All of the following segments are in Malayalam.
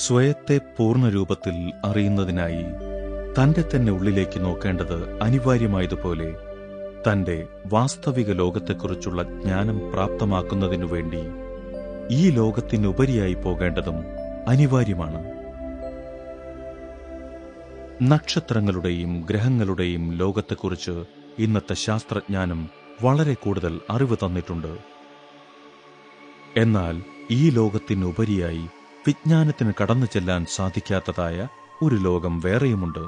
സ്വയത്തെ പൂർണരൂപത്തിൽ അറിയുന്നതിനായി തന്റെ തന്നെ ഉള്ളിലേക്ക് നോക്കേണ്ടത് അനിവാര്യമായതുപോലെ തന്റെ വാസ്തവിക ലോകത്തെക്കുറിച്ചുള്ള ജ്ഞാനം പ്രാപ്തമാക്കുന്നതിനു വേണ്ടി ഈ ലോകത്തിനുപരിയായി പോകേണ്ടതും അനിവാര്യമാണ്. നക്ഷത്രങ്ങളുടെയും ഗ്രഹങ്ങളുടെയും ലോകത്തെക്കുറിച്ച് ഇന്നത്തെ ശാസ്ത്രജ്ഞാനം വളരെ കൂടുതൽ അറിവ് തന്നിട്ടുണ്ട്. എന്നാൽ ഈ ലോകത്തിനുപരിയായി വിജ്ഞാനത്തിന് കടന്നു ചെല്ലാൻ സാധിക്കാത്തതായ ഒരു ലോകം വേറെയുമുണ്ട്.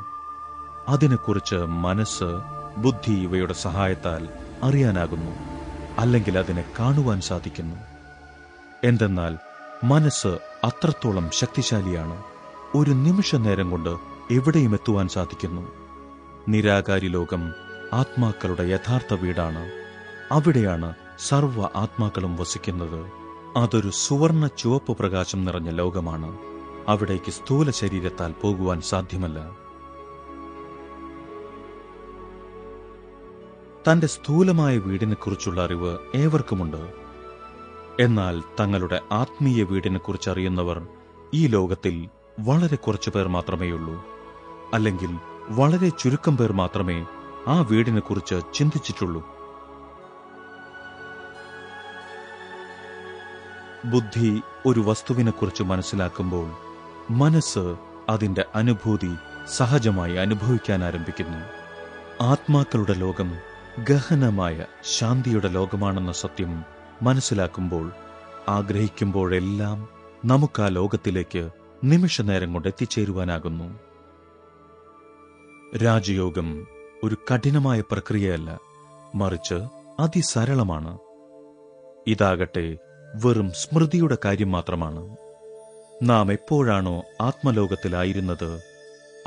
അതിനെക്കുറിച്ച് മനസ്സ് ബുദ്ധി ഇവയുടെ സഹായത്താൽ അറിയാനാകുന്നു അല്ലെങ്കിൽ അതിനെ കാണുവാൻ സാധിക്കുന്നു. എന്തെന്നാൽ മനസ്സ് അത്രത്തോളം ശക്തിശാലിയാണ്. ഒരു നിമിഷ നേരം കൊണ്ട് എവിടെയും എത്തുവാൻ സാധിക്കുന്നു. നിരാകാരി ലോകം ആത്മാക്കളുടെ യഥാർത്ഥ വീടാണ്. അവിടെയാണ് സർവ ആത്മാക്കളും വസിക്കുന്നത്. അതൊരു സുവർണ ചുവപ്പ് പ്രകാശം നിറഞ്ഞ ലോകമാണ്. അവിടേക്ക് സ്ഥൂല ശരീരത്താൽ പോകുവാൻ സാധ്യമല്ല. തന്റെ സ്ഥൂലമായ വീടിനെക്കുറിച്ചുള്ള അറിവ് ഏവർക്കുമുണ്ട്. എന്നാൽ തങ്ങളുടെ ആത്മീയ വീടിനെക്കുറിച്ച് അറിയുന്നവർ ഈ ലോകത്തിൽ വളരെ കുറച്ചു പേർ മാത്രമേയുള്ളൂ അല്ലെങ്കിൽ വളരെ ചുരുക്കം പേർ മാത്രമേ ആ വീടിനെക്കുറിച്ച് ചിന്തിച്ചിട്ടുള്ളൂ. ബുദ്ധി ഒരു വസ്തുവിനെക്കുറിച്ച് മനസ്സിലാക്കുമ്പോൾ മനസ്സ് അതിന്റെ അനുഭൂതി സഹജമായി അനുഭവിക്കാൻ ആരംഭിക്കുന്നു. ആത്മാക്കളുടെ ലോകം ഗഹനമായ ശാന്തിയുടെ ലോകമാണെന്ന സത്യം മനസ്സിലാക്കുമ്പോൾ ആഗ്രഹിക്കുമ്പോഴെല്ലാം നമുക്ക് ആ ലോകത്തിലേക്ക് നിമിഷനേരം കൊണ്ട് എത്തിച്ചേരുവാനാകുന്നു. രാജയോഗം ഒരു കഠിനമായ പ്രക്രിയയല്ല മറിച്ച് അതിസരളമാണ്. ഇതാകട്ടെ വെറും സ്മൃതിയുടെ കാര്യം മാത്രമാണ്. നാം എപ്പോഴാണോ ആത്മലോകത്തിലായിരുന്നത്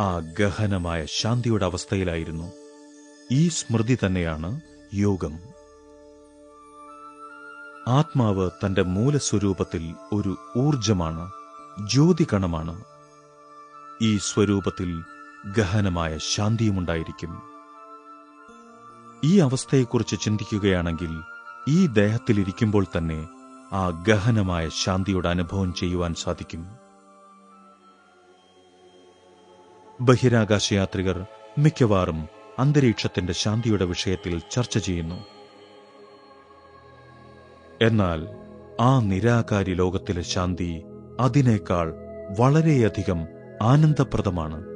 ആ ഗഹനമായ ശാന്തിയുടെ അവസ്ഥയിലായിരുന്നു. ഈ സ്മൃതി തന്നെയാണ് യോഗം. ആത്മാവ് തന്റെ മൂലസ്വരൂപത്തിൽ ഒരു ഊർജമാണ് ജ്യോതികണമാണ്. ഈ സ്വരൂപത്തിൽ ഗഹനമായ ശാന്തിയുമുണ്ടായിരിക്കും. ഈ അവസ്ഥയെക്കുറിച്ച് ചിന്തിക്കുകയാണെങ്കിൽ ഈ ദേഹത്തിലിരിക്കുമ്പോൾ തന്നെ ആ ഗഹനമായ ശാന്തിയുടെ അനുഭവം ചെയ്യുവാൻ സാധിക്കും. ബഹിരാകാശയാത്രികർ മിക്കവാറും അന്തരീക്ഷത്തിന്റെ ശാന്തിയുടെ വിഷയത്തിൽ ചർച്ച ചെയ്യുന്നു. എന്നാൽ ആ നിരാകാരി ലോകത്തിലെ ശാന്തി അതിനേക്കാൾ വളരെയധികം ആനന്ദപ്രദമാണ്.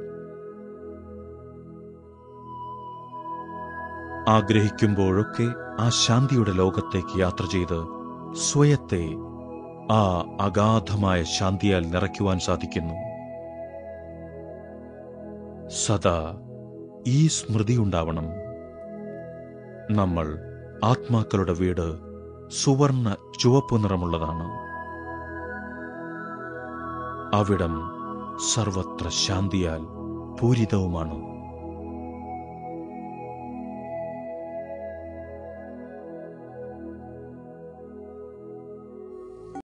ആഗ്രഹിക്കുമ്പോഴൊക്കെ ആ ശാന്തിയുടെ ലോകത്തേക്ക് യാത്ര ചെയ്ത് സ്വയത്തെ ആ അഗാധമായ ശാന്തിയാൽ നിറയ്ക്കുവാൻ സാധിക്കുന്നു. സദാ ഈ സ്മൃതി ഉണ്ടാവണം. നമ്മൾ ആത്മാക്കളുടെ വീട് സുവർണ ചുവപ്പ് നിറമുള്ളതാണ്. അവിടം സർവത്ര ശാന്തിയാൽ പൂരിതവുമാണ്.